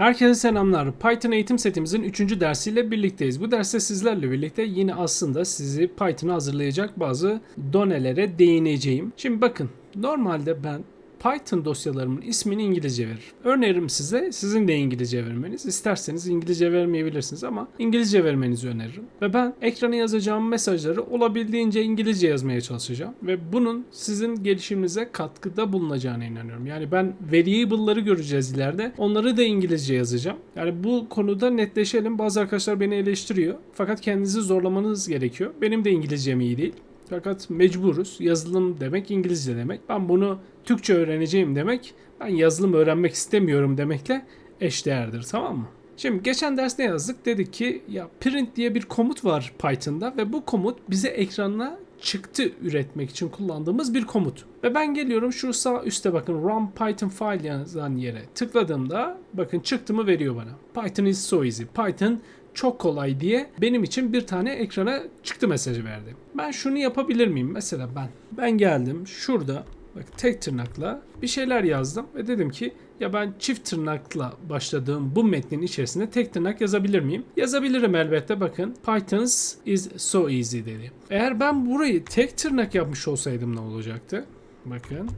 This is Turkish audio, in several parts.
Herkese selamlar. Python eğitim setimizin 3. dersiyle birlikteyiz. Bu derste sizlerle birlikte yine aslında sizi Python'a hazırlayacak bazı donelere değineceğim. Şimdi bakın normalde ben Python dosyalarımın ismini İngilizce verir. Önerim size sizin de İngilizce vermeniz. İsterseniz İngilizce vermeyebilirsiniz ama İngilizce vermenizi öneririm. Ve ben ekrana yazacağım mesajları olabildiğince İngilizce yazmaya çalışacağım. Ve bunun sizin gelişiminize katkıda bulunacağına inanıyorum. Yani ben variable'ları göreceğiz ileride. Onları da İngilizce yazacağım. Yani bu konuda netleşelim. Bazı arkadaşlar beni eleştiriyor. Fakat kendinizi zorlamanız gerekiyor. Benim de İngilizcem iyi değil. Fakat mecburuz. Yazılım demek İngilizce demek. Ben bunu Türkçe öğreneceğim demek. Ben yazılım öğrenmek istemiyorum demekle eşdeğerdir tamam mı? Şimdi geçen ders ne yazdık? Dedik ki ya print diye bir komut var Python'da ve bu komut bize ekranına çıktı üretmek için kullandığımız bir komut. Ve ben geliyorum şu sağ üstte bakın run python file yazan yere tıkladığımda bakın çıktımı veriyor bana. Python is so easy. Python çok kolay diye benim için bir tane ekrana çıktı mesajı verdi. Ben şunu yapabilir miyim? Mesela ben. Ben geldim şurada bak tek tırnakla bir şeyler yazdım ve dedim ki ya ben çift tırnakla başladığım bu metnin içerisinde tek tırnak yazabilir miyim? Yazabilirim elbette bakın. Python's is so easy dedi. Eğer ben burayı tek tırnak yapmış olsaydım ne olacaktı? Bakın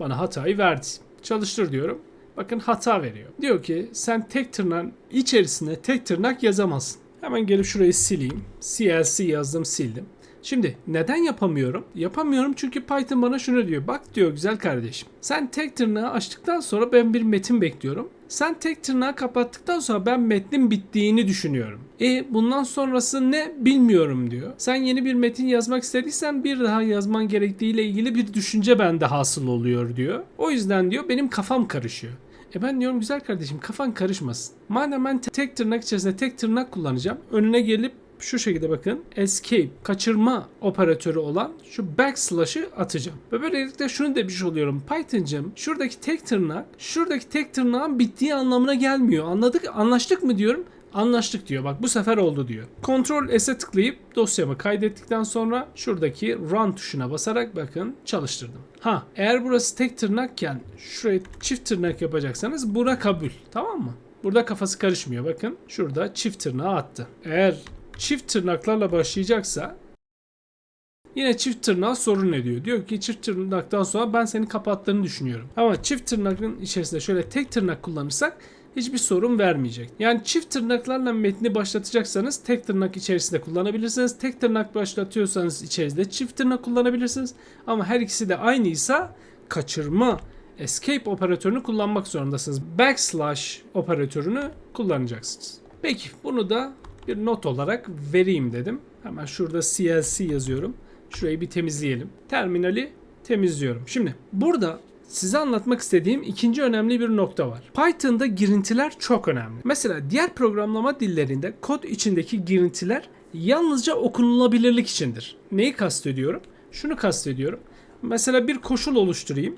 bana hatayı verdi. Çalıştır diyorum. Bakın hata veriyor. Diyor ki sen tek tırnağın içerisine tek tırnak yazamazsın. Hemen gelip şurayı sileyim. CLC yazdım sildim. Şimdi neden yapamıyorum? Yapamıyorum çünkü Python bana şunu diyor. Bak diyor güzel kardeşim. Sen tek tırnağı açtıktan sonra ben bir metin bekliyorum. Sen tek tırnağı kapattıktan sonra ben metnin bittiğini düşünüyorum. E bundan sonrası ne bilmiyorum diyor. Sen yeni bir metin yazmak istediysen bir daha yazman gerektiğiyle ilgili bir düşünce bende hasıl oluyor diyor. O yüzden diyor benim kafam karışıyor. E ben diyorum güzel kardeşim kafan karışmasın. Madem ben te- tek tırnak içerisinde tek tırnak kullanacağım. Önüne gelip şu şekilde bakın escape kaçırma operatörü olan şu backslash'ı atacağım. Ve böylelikle şunu demiş oluyorum. Python'cım şuradaki tek tırnak şuradaki tek tırnağın bittiği anlamına gelmiyor. Anladık anlaştık mı diyorum. Anlaştık diyor. Bak bu sefer oldu diyor. Ctrl S'e tıklayıp dosyamı kaydettikten sonra şuradaki run tuşuna basarak bakın çalıştırdım. Ha eğer burası tek tırnakken şuraya çift tırnak yapacaksanız buna kabul. Tamam mı? Burada kafası karışmıyor. Bakın şurada çift tırnağı attı. Eğer çift tırnaklarla başlayacaksa Yine çift tırnağı sorun ediyor. Diyor ki çift tırnaktan sonra ben seni kapattığını düşünüyorum. Ama çift tırnakın içerisinde şöyle tek tırnak kullanırsak hiçbir sorun vermeyecek. Yani çift tırnaklarla metni başlatacaksanız tek tırnak içerisinde kullanabilirsiniz. Tek tırnak başlatıyorsanız içerisinde çift tırnak kullanabilirsiniz. Ama her ikisi de aynıysa kaçırma escape operatörünü kullanmak zorundasınız. Backslash operatörünü kullanacaksınız. Peki bunu da bir not olarak vereyim dedim. Hemen şurada CLC yazıyorum. Şurayı bir temizleyelim. Terminali temizliyorum. Şimdi burada size anlatmak istediğim ikinci önemli bir nokta var. Python'da girintiler çok önemli. Mesela diğer programlama dillerinde kod içindeki girintiler yalnızca okunulabilirlik içindir. Neyi kastediyorum? Şunu kastediyorum. Mesela bir koşul oluşturayım.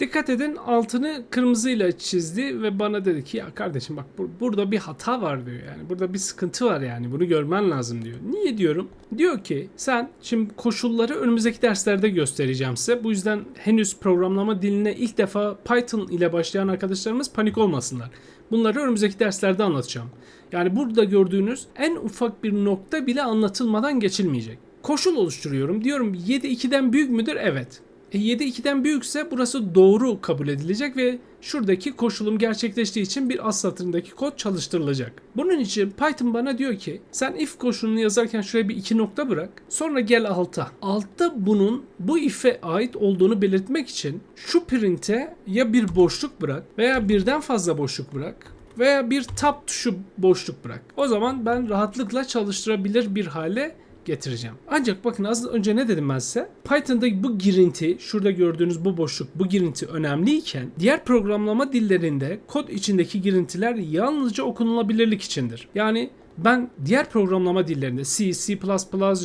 Dikkat edin altını kırmızıyla çizdi ve bana dedi ki ya kardeşim bak bur- burada bir hata var diyor yani. Burada bir sıkıntı var yani bunu görmen lazım diyor. Niye diyorum? Diyor ki sen şimdi koşulları önümüzdeki derslerde göstereceğim size. Bu yüzden henüz programlama diline ilk defa Python ile başlayan arkadaşlarımız panik olmasınlar. Bunları önümüzdeki derslerde anlatacağım. Yani burada gördüğünüz en ufak bir nokta bile anlatılmadan geçilmeyecek. Koşul oluşturuyorum. Diyorum 7 2'den büyük müdür? Evet. E 7 2'den büyükse burası doğru kabul edilecek ve şuradaki koşulum gerçekleştiği için bir alt satırındaki kod çalıştırılacak. Bunun için Python bana diyor ki sen if koşulunu yazarken şuraya bir iki nokta bırak. Sonra gel alta. Altta bunun bu if'e ait olduğunu belirtmek için şu print'e ya bir boşluk bırak veya birden fazla boşluk bırak veya bir tab tuşu boşluk bırak. O zaman ben rahatlıkla çalıştırabilir bir hale getireceğim. Ancak bakın az önce ne dedim ben size? Python'da bu girinti, şurada gördüğünüz bu boşluk, bu girinti önemliyken diğer programlama dillerinde kod içindeki girintiler yalnızca okunulabilirlik içindir. Yani ben diğer programlama dillerinde C, C++,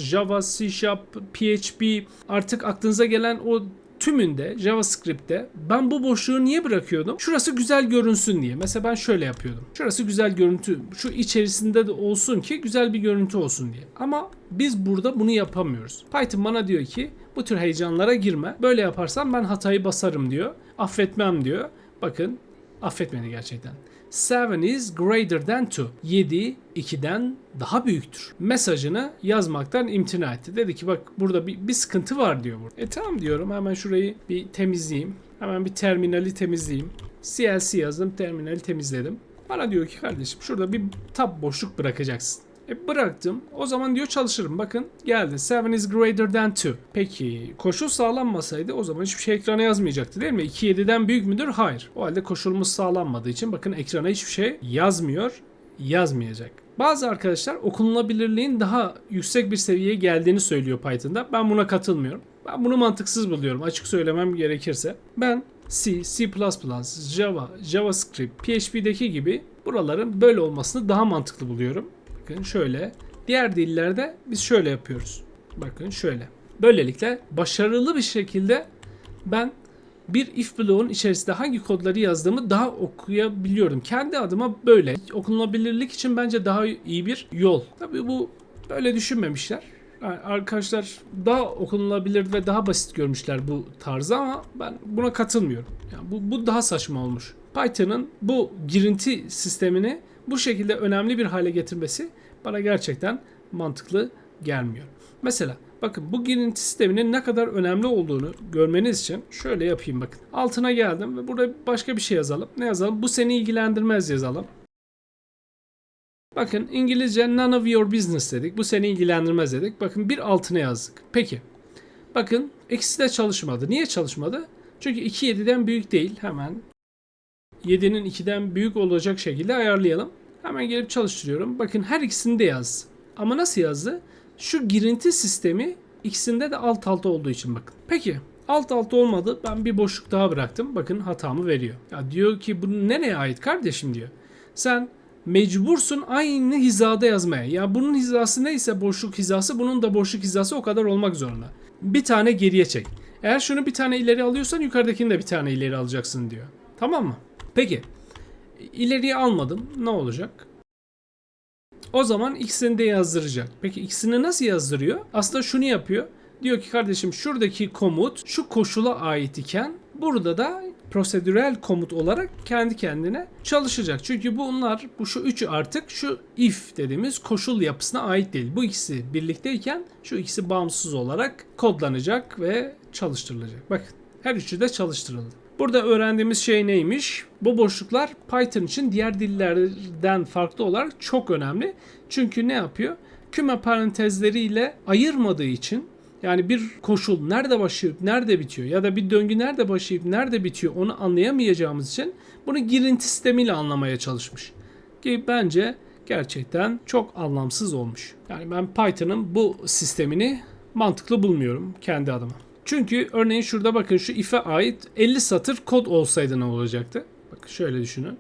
Java, C Sharp, PHP artık aklınıza gelen o tümünde JavaScript'te ben bu boşluğu niye bırakıyordum? Şurası güzel görünsün diye. Mesela ben şöyle yapıyordum. Şurası güzel görüntü. Şu içerisinde de olsun ki güzel bir görüntü olsun diye. Ama biz burada bunu yapamıyoruz. Python bana diyor ki bu tür heyecanlara girme. Böyle yaparsan ben hatayı basarım diyor. Affetmem diyor. Bakın affetmedi gerçekten. 7 is greater than 2. 7 2'den daha büyüktür. Mesajını yazmaktan imtina etti. Dedi ki bak burada bir, bir sıkıntı var diyor burada. E tamam diyorum hemen şurayı bir temizleyeyim. Hemen bir terminali temizleyeyim. CLC yazdım terminali temizledim. Bana diyor ki kardeşim şurada bir tab boşluk bırakacaksın. E bıraktım. O zaman diyor çalışırım. Bakın geldi. 7 is greater than 2. Peki koşul sağlanmasaydı o zaman hiçbir şey ekrana yazmayacaktı değil mi? 2 7'den büyük müdür? Hayır. O halde koşulumuz sağlanmadığı için bakın ekrana hiçbir şey yazmıyor. Yazmayacak. Bazı arkadaşlar okunulabilirliğin daha yüksek bir seviyeye geldiğini söylüyor Python'da. Ben buna katılmıyorum. Ben bunu mantıksız buluyorum açık söylemem gerekirse. Ben C, C++, Java, JavaScript, PHP'deki gibi buraların böyle olmasını daha mantıklı buluyorum. Bakın şöyle. Diğer dillerde biz şöyle yapıyoruz. Bakın şöyle. Böylelikle başarılı bir şekilde ben bir if bloğun içerisinde hangi kodları yazdığımı daha okuyabiliyorum. Kendi adıma böyle. Okunabilirlik için bence daha iyi bir yol. Tabii bu böyle düşünmemişler. Yani arkadaşlar daha okunulabilir ve daha basit görmüşler bu tarzı ama ben buna katılmıyorum. Yani bu, bu daha saçma olmuş. Python'ın bu girinti sistemini bu şekilde önemli bir hale getirmesi bana gerçekten mantıklı gelmiyor. Mesela bakın bu girinti sisteminin ne kadar önemli olduğunu görmeniz için şöyle yapayım bakın. Altına geldim ve burada başka bir şey yazalım. Ne yazalım? Bu seni ilgilendirmez yazalım. Bakın İngilizce none of your business dedik. Bu seni ilgilendirmez dedik. Bakın bir altına yazdık. Peki. Bakın ikisi de çalışmadı. Niye çalışmadı? Çünkü 2 7'den büyük değil. Hemen 7'nin 2'den büyük olacak şekilde ayarlayalım. Hemen gelip çalıştırıyorum. Bakın her ikisini de yaz. Ama nasıl yazdı? Şu girinti sistemi ikisinde de alt alta olduğu için bakın. Peki alt alta olmadı. Ben bir boşluk daha bıraktım. Bakın hatamı veriyor. Ya diyor ki bu nereye ait kardeşim diyor. Sen mecbursun aynı hizada yazmaya. Ya bunun hizası neyse boşluk hizası bunun da boşluk hizası o kadar olmak zorunda. Bir tane geriye çek. Eğer şunu bir tane ileri alıyorsan yukarıdakini de bir tane ileri alacaksın diyor. Tamam mı? Peki. İleriye almadım. Ne olacak? O zaman ikisini de yazdıracak. Peki ikisini nasıl yazdırıyor? Aslında şunu yapıyor. Diyor ki kardeşim şuradaki komut şu koşula ait iken burada da prosedürel komut olarak kendi kendine çalışacak. Çünkü bunlar bu şu üçü artık şu if dediğimiz koşul yapısına ait değil. Bu ikisi birlikteyken şu ikisi bağımsız olarak kodlanacak ve çalıştırılacak. Bakın her üçü de çalıştırıldı. Burada öğrendiğimiz şey neymiş? Bu boşluklar Python için diğer dillerden farklı olarak çok önemli. Çünkü ne yapıyor? Küme parantezleriyle ayırmadığı için yani bir koşul nerede başlayıp nerede bitiyor ya da bir döngü nerede başlayıp nerede bitiyor onu anlayamayacağımız için bunu girinti sistemiyle anlamaya çalışmış. Ki bence gerçekten çok anlamsız olmuş. Yani ben Python'ın bu sistemini mantıklı bulmuyorum kendi adıma. Çünkü örneğin şurada bakın şu if'e ait 50 satır kod olsaydı ne olacaktı? Bakın şöyle düşünün.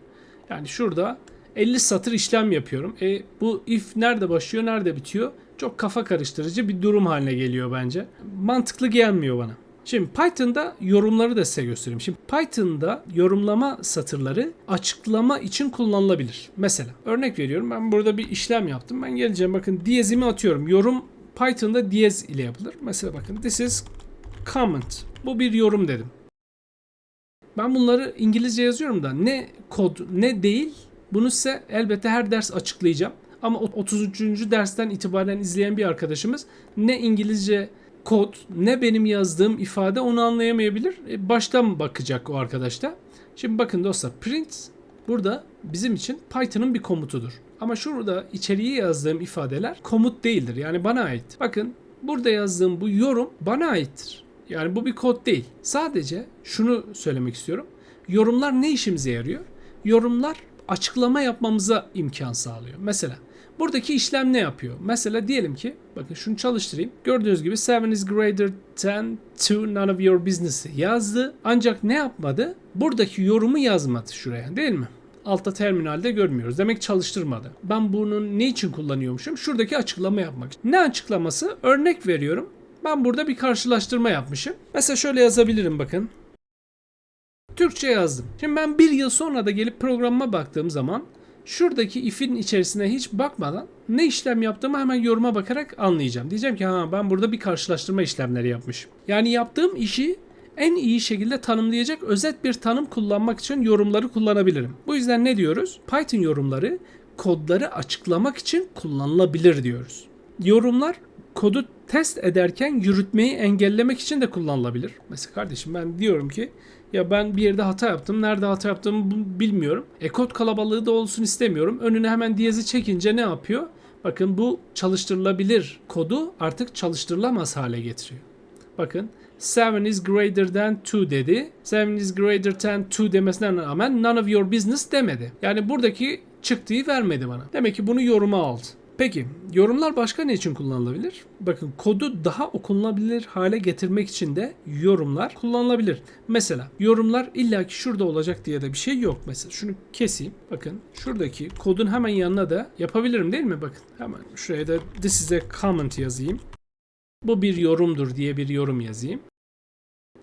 Yani şurada 50 satır işlem yapıyorum. E bu if nerede başlıyor, nerede bitiyor? Çok kafa karıştırıcı bir durum haline geliyor bence. Mantıklı gelmiyor bana. Şimdi Python'da yorumları da size göstereyim. Şimdi Python'da yorumlama satırları açıklama için kullanılabilir. Mesela örnek veriyorum ben burada bir işlem yaptım. Ben geleceğim bakın diyezimi atıyorum. Yorum Python'da diyez ile yapılır. Mesela bakın this is comment. Bu bir yorum dedim. Ben bunları İngilizce yazıyorum da ne kod ne değil bunu size elbette her ders açıklayacağım. Ama 33. dersten itibaren izleyen bir arkadaşımız ne İngilizce kod ne benim yazdığım ifade onu anlayamayabilir. E, baştan bakacak o arkadaş da. Şimdi bakın dostlar print burada bizim için Python'ın bir komutudur. Ama şurada içeriye yazdığım ifadeler komut değildir. Yani bana ait. Bakın burada yazdığım bu yorum bana aittir. Yani bu bir kod değil. Sadece şunu söylemek istiyorum. Yorumlar ne işimize yarıyor? Yorumlar açıklama yapmamıza imkan sağlıyor. Mesela buradaki işlem ne yapıyor? Mesela diyelim ki bakın şunu çalıştırayım. Gördüğünüz gibi 7 is greater than 2 none of your business yazdı. Ancak ne yapmadı? Buradaki yorumu yazmadı şuraya değil mi? Altta terminalde görmüyoruz. Demek çalıştırmadı. Ben bunu ne için kullanıyormuşum? Şuradaki açıklama yapmak için. Ne açıklaması? Örnek veriyorum. Ben burada bir karşılaştırma yapmışım. Mesela şöyle yazabilirim bakın. Türkçe yazdım. Şimdi ben bir yıl sonra da gelip programıma baktığım zaman şuradaki if'in içerisine hiç bakmadan ne işlem yaptığımı hemen yoruma bakarak anlayacağım. Diyeceğim ki ha ben burada bir karşılaştırma işlemleri yapmışım. Yani yaptığım işi en iyi şekilde tanımlayacak özet bir tanım kullanmak için yorumları kullanabilirim. Bu yüzden ne diyoruz? Python yorumları kodları açıklamak için kullanılabilir diyoruz. Yorumlar kodu test ederken yürütmeyi engellemek için de kullanılabilir. Mesela kardeşim ben diyorum ki ya ben bir yerde hata yaptım. Nerede hata yaptığımı bilmiyorum. E kod kalabalığı da olsun istemiyorum. Önüne hemen diyezi çekince ne yapıyor? Bakın bu çalıştırılabilir kodu artık çalıştırılamaz hale getiriyor. Bakın 7 is greater than 2 dedi. 7 is greater than 2 demesine rağmen none of your business demedi. Yani buradaki çıktığı vermedi bana. Demek ki bunu yoruma aldı. Peki yorumlar başka ne için kullanılabilir? Bakın kodu daha okunabilir hale getirmek için de yorumlar kullanılabilir. Mesela yorumlar illaki şurada olacak diye de bir şey yok. Mesela şunu keseyim. Bakın şuradaki kodun hemen yanına da yapabilirim değil mi? Bakın hemen şuraya da this is a comment yazayım. Bu bir yorumdur diye bir yorum yazayım.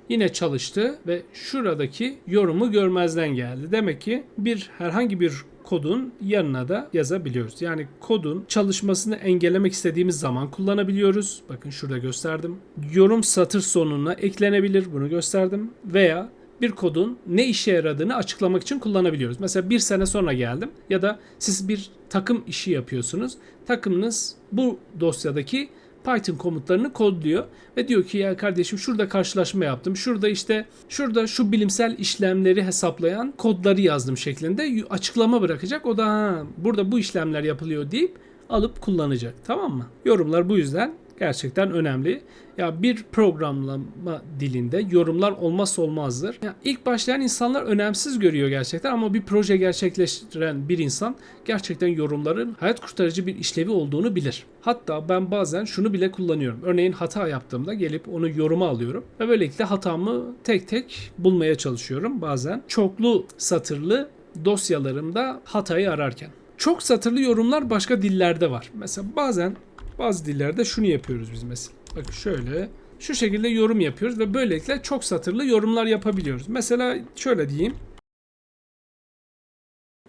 Yine çalıştı ve şuradaki yorumu görmezden geldi. Demek ki bir herhangi bir kodun yanına da yazabiliyoruz. Yani kodun çalışmasını engellemek istediğimiz zaman kullanabiliyoruz. Bakın şurada gösterdim. Yorum satır sonuna eklenebilir. Bunu gösterdim. Veya bir kodun ne işe yaradığını açıklamak için kullanabiliyoruz. Mesela bir sene sonra geldim ya da siz bir takım işi yapıyorsunuz. Takımınız bu dosyadaki Python komutlarını kodluyor ve diyor ki ya kardeşim şurada karşılaşma yaptım. Şurada işte şurada şu bilimsel işlemleri hesaplayan kodları yazdım şeklinde açıklama bırakacak. O da burada bu işlemler yapılıyor deyip alıp kullanacak. Tamam mı? Yorumlar bu yüzden gerçekten önemli. Ya bir programlama dilinde yorumlar olmazsa olmazdır. Ya ilk başlayan insanlar önemsiz görüyor gerçekten ama bir proje gerçekleştiren bir insan gerçekten yorumların hayat kurtarıcı bir işlevi olduğunu bilir. Hatta ben bazen şunu bile kullanıyorum. Örneğin hata yaptığımda gelip onu yoruma alıyorum ve böylelikle hatamı tek tek bulmaya çalışıyorum. Bazen çoklu satırlı dosyalarımda hatayı ararken. Çok satırlı yorumlar başka dillerde var. Mesela bazen bazı dillerde şunu yapıyoruz biz mesela. Bak şöyle şu şekilde yorum yapıyoruz ve böylelikle çok satırlı yorumlar yapabiliyoruz. Mesela şöyle diyeyim.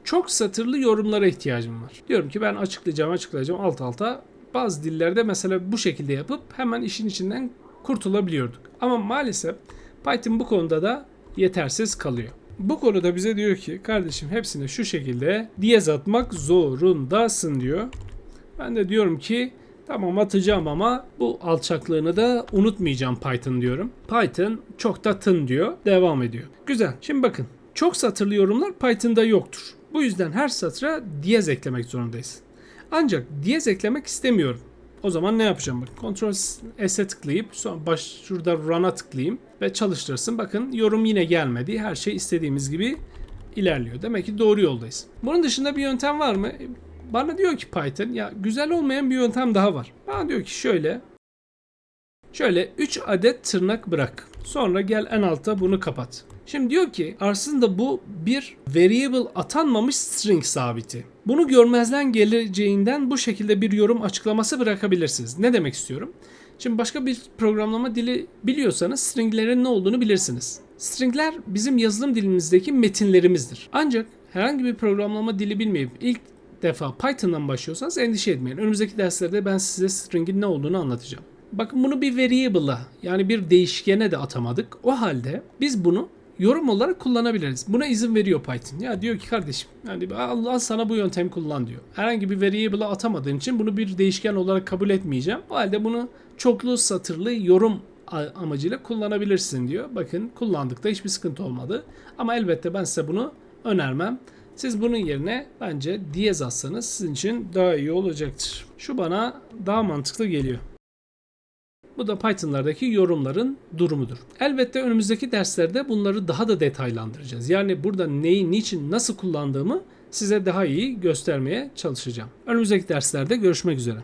Çok satırlı yorumlara ihtiyacım var. Diyorum ki ben açıklayacağım açıklayacağım alt alta. Bazı dillerde mesela bu şekilde yapıp hemen işin içinden kurtulabiliyorduk. Ama maalesef Python bu konuda da yetersiz kalıyor. Bu konuda bize diyor ki kardeşim hepsine şu şekilde diyez atmak zorundasın diyor. Ben de diyorum ki tamam atacağım ama bu alçaklığını da unutmayacağım Python diyorum. Python çok da tın diyor. Devam ediyor. Güzel. Şimdi bakın. Çok satırlı yorumlar Python'da yoktur. Bu yüzden her satıra diyez eklemek zorundayız. Ancak diyez eklemek istemiyorum. O zaman ne yapacağım? Bakın Ctrl S'e tıklayıp sonra baş şurada Run'a tıklayayım ve çalıştırsın. Bakın yorum yine gelmedi. Her şey istediğimiz gibi ilerliyor. Demek ki doğru yoldayız. Bunun dışında bir yöntem var mı? Bana diyor ki Python ya güzel olmayan bir yöntem daha var. Bana diyor ki şöyle şöyle 3 adet tırnak bırak. Sonra gel en alta bunu kapat. Şimdi diyor ki aslında bu bir variable atanmamış string sabiti. Bunu görmezden geleceğinden bu şekilde bir yorum açıklaması bırakabilirsiniz. Ne demek istiyorum? Şimdi başka bir programlama dili biliyorsanız stringlerin ne olduğunu bilirsiniz. Stringler bizim yazılım dilimizdeki metinlerimizdir. Ancak herhangi bir programlama dili bilmeyip ilk defa Python'dan başlıyorsanız endişe etmeyin. Önümüzdeki derslerde ben size string'in ne olduğunu anlatacağım. Bakın bunu bir variable'a yani bir değişkene de atamadık. O halde biz bunu yorum olarak kullanabiliriz. Buna izin veriyor Python. Ya diyor ki kardeşim yani Allah sana bu yöntemi kullan diyor. Herhangi bir variable'a atamadığım için bunu bir değişken olarak kabul etmeyeceğim. O halde bunu çoklu satırlı yorum amacıyla kullanabilirsin diyor. Bakın kullandıkta hiçbir sıkıntı olmadı. Ama elbette ben size bunu önermem. Siz bunun yerine bence diyez atsanız sizin için daha iyi olacaktır. Şu bana daha mantıklı geliyor. Bu da Python'lardaki yorumların durumudur. Elbette önümüzdeki derslerde bunları daha da detaylandıracağız. Yani burada neyi, niçin, nasıl kullandığımı size daha iyi göstermeye çalışacağım. Önümüzdeki derslerde görüşmek üzere.